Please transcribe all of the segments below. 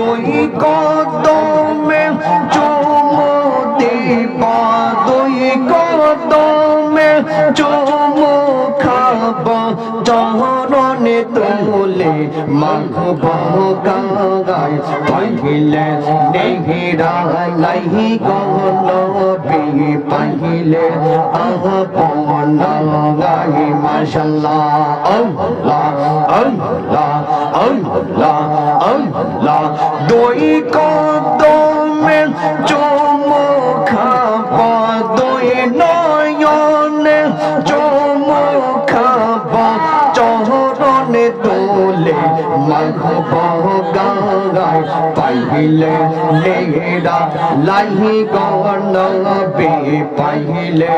দুই কদমে চুমু দিবা দুই কদমে চুমু খাব চরণে তোলে মাখব গায় পাইলে নেহিরা লাহি গনবি পাইলে আপন গাই মাশাল্লাহ, আল্লাহ আল্লাহ। আল্লাহ আল্লাহ। দুই কদমে চুমু খাব দুই নয়নে চুমু খাব চরণে তোলে মাখব গায় পাইলে নেরা লাহি গনবে পাইলে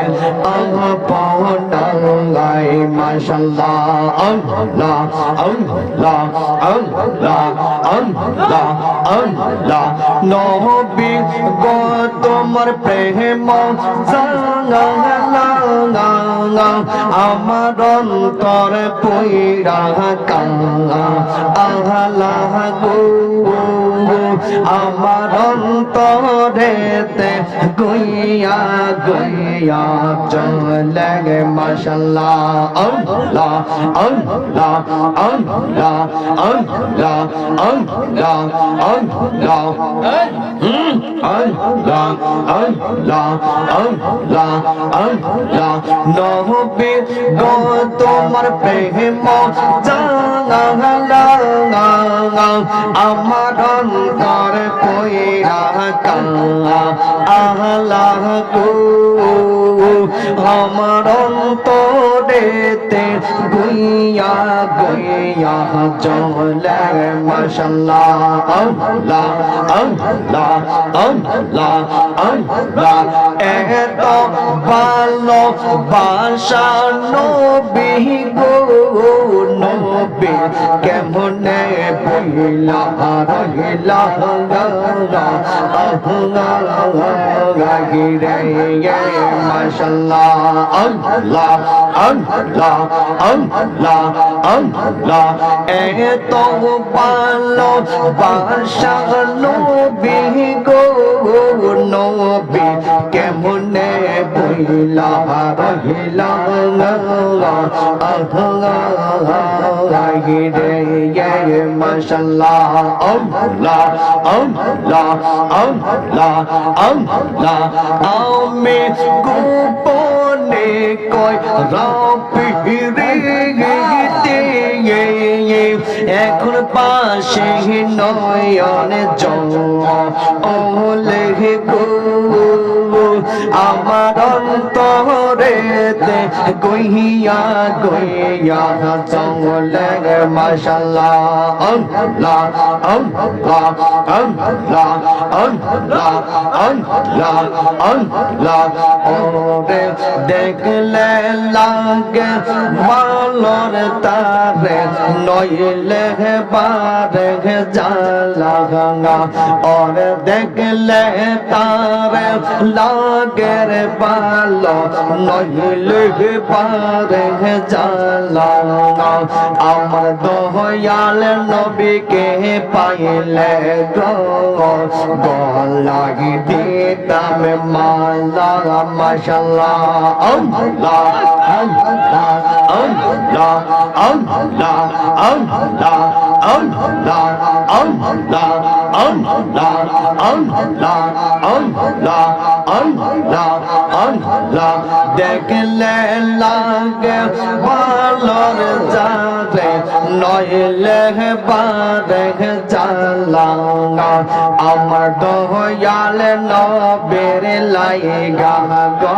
আপন মাশাল্লাহ আল্লাহ আল্লাহ আল্লাহ আল্লাহ আল্লাহ নবী গো তোমার প্রেম আমার অন্তর পইরা কাঙ্গা আমার অন্তরেতে গইয়া গইয়া চলে মাশাল্লাহ আল্লাহ আল্লাহ আল্লাহ আল্লাহ আল্লাহ আল্লাহ আল্লাহ আল্লাহ আল্লাহ আল্লাহ নহবি গো তোমার প্রেম জানা আমার অন্তর পইরা কাঙ্গা আহলাহ গো আমার অন্তরেতে গুইয়া গুইয়া চলে মাশাল্লাহ আল্লাহ আল্লাহ আল্লাহ আল্লাহ এত ভালো বাসা নবী গো নবী কেমনে বইলা রহিলা মাশাল্লাহ আল্লাহ আল্লাহ আল্লাহ আল্লাহ রহিলা রে মাশাল্লাহ আল্লাহ আল্লাহ আল্লাহ আল্লাহ আমি গোপনে কয় রাপি রে এখন পাশে নয়ন জলে গো আমার অন্তরেতে গইয়া গইয়া চলে মাশাল্লাহ, আল্লাহ আল্লাহ আল্লাহ আল্লাহ আল্লাহ আল্লাহ ওরে দেখলে লাগে মালর তারে, নইলে বারে জালা और দেখলে তারে লাগের পালো নইলে পারে জালা আমার দয়াল নবীকে পাইলে গলাগি দিতাম মালা মাশাল্লাহ আল্লাহ আল্লাহ আল্লাহ আল্লাহ আল্লাহ আল্লাহ আল্লাহ আল্লাহ আল্লাহ আল্লাহ আল্লাহ আল্লাহ দেখলে লাগে ভালোর যারে নইলে বারে জালা আমার দয়াল নবের লাইগা গো,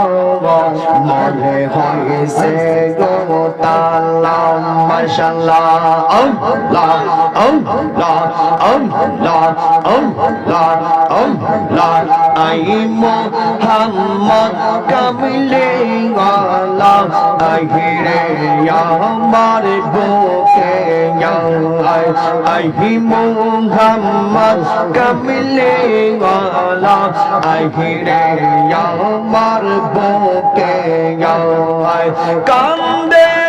মনে হয়েছে গো তালা, মাশাল্লাহ, আল্লাহ। Allah, Allah, Allah, lord I Muhammad kamle wala ahire yamar boke yai ahi Muhammad kamle wala ahire yamar boke yai kande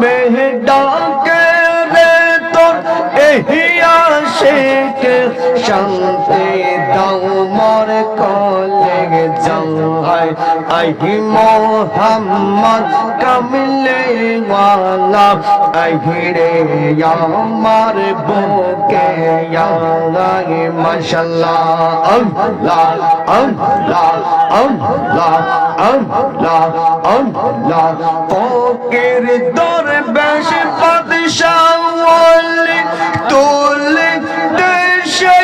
নামে ডাকে রে তোর এই আশেক শান্তি দাও মর কল যাই আহি মোহাম্মদ কমলে ওয়ালা আহি রে আমার বুকে আই মাশাল্লাহ, আল্লাহ আল্লাহ আল্লাহ আল্লাহ আল্লাহ। ফকির দরবেশ বাদশাহ ওয়ালি তোলে দেশে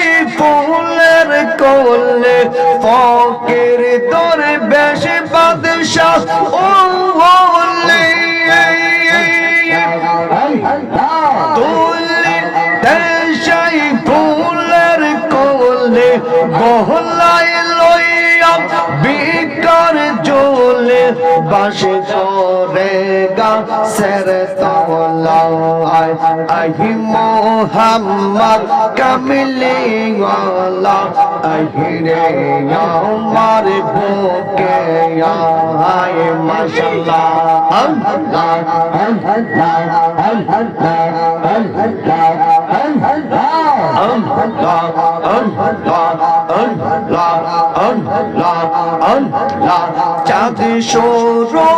ফুলের ফকের দরে দরবেশ বাদশাহ ও ওয়ালি তুলি দেশাই ফুলের করলে বহলাই বাসে করে গা সের তলায় আহি মোহাম্মদ কামিলি ওয়ালা আহি রে আমার বুকে আয় মাশাআল্লাহ আল্লাহ আল্লাহ চাঁদ সরো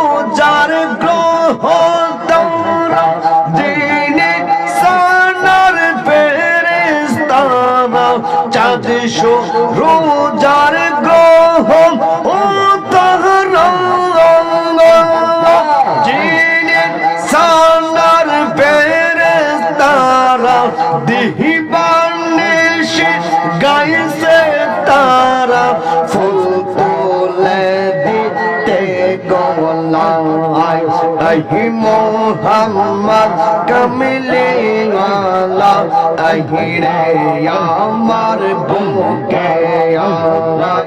আহি মোহাম্মদ কমলে আলা আহি রে আমার বুকে আ